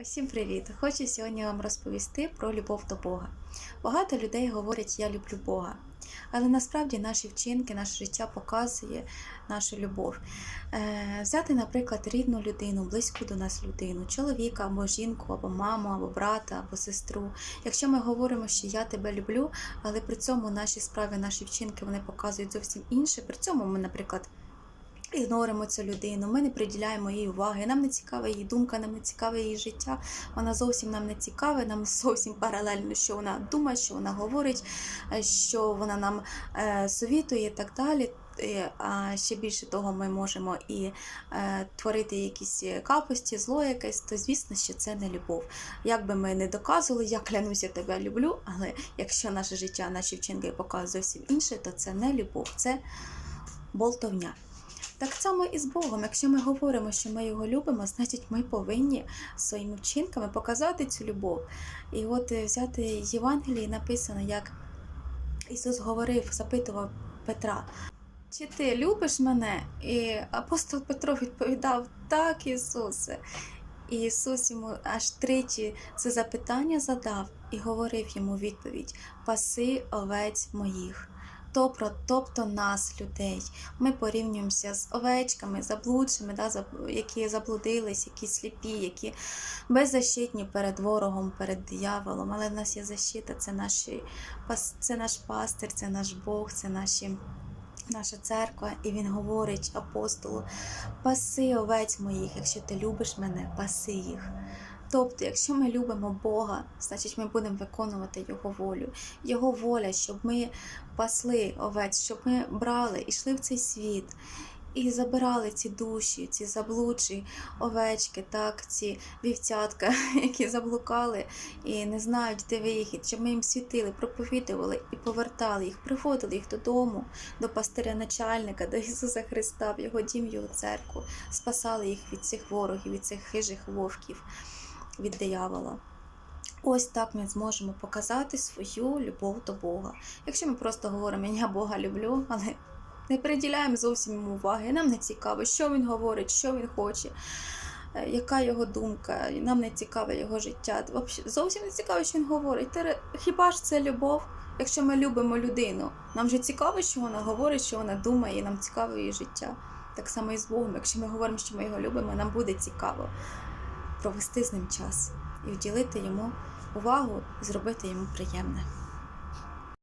Усім привіт! Хочу сьогодні вам розповісти про любов до Бога. Багато людей говорять Я люблю Бога. Але насправді наші вчинки, наше життя показує нашу любов. Е, взяти, наприклад, рідну людину, близьку до нас людину, чоловіка або жінку, або маму, або брата, або сестру. Якщо ми говоримо, що я тебе люблю, але при цьому наші справи, наші вчинки вони показують зовсім інше. При цьому ми, наприклад, ігноримо цю людину, ми не приділяємо їй уваги. Нам не цікава її думка, нам не цікаве її життя. Вона зовсім нам не цікава, нам зовсім паралельно, що вона думає, що вона говорить, е, що вона нам е, совітує і так далі. Е, А ще більше того, ми можемо і е, творити якісь капості, зло якесь, то звісно, що це не любов. Як би ми не доказували, я клянуся тебе люблю, але якщо наше життя, наші вчинки показують зовсім інше, то це не любов, це болтовня. Так само і з Богом. Якщо ми говоримо, що ми його любимо, значить ми повинні своїми вчинками показати цю любов. І от е, взяти Євангелії написано, як Ісус говорив, запитував Петра. Чи ти любиш мене? І апостол Петро відповідав: Так, Ісусе. І Ісус йому аж тричі це запитання задав і говорив йому відповідь: Паси овець моїх. Тобто, тобто нас, людей. Ми порівнюємося з овечками, заблудшими, да, які заблудились, які сліпі, які беззащитні перед ворогом, перед дияволом. Але в нас є защита, це, наші, це наш пастир, це наш Бог, це наші. Наша церква, і він говорить апостолу: паси овець моїх, якщо ти любиш мене, паси їх. Тобто, якщо ми любимо Бога, значить ми будемо виконувати Його волю. Його воля, щоб ми пасли овець, щоб ми брали, і йшли в цей світ і забирали ці душі, ці заблудші овечки, так, ці вівцятка, які заблукали і не знають, де вихід, щоб ми їм світили, проповідували і повертали їх, приводили їх додому, до пастиря начальника, до Ісуса Христа, в Його дім, в Його церкву, спасали їх від цих ворогів, від цих хижих вовків, від диявола. Ось так ми зможемо показати свою любов до Бога. Якщо ми просто говоримо, я Бога люблю, але не приділяємо зовсім йому уваги, нам не цікаво, що він говорить, що він хоче, е, яка його думка, нам не цікаве його життя. Зовсім не цікаво, що він говорить. Хіба ж це любов? Якщо ми любимо людину, нам же цікаво, що вона говорить, що вона думає, і нам цікаво її життя. Так само і з Богом. Якщо ми говоримо, що ми його любимо, нам буде цікаво провести з ним час і вділити йому увагу зробити йому приємне.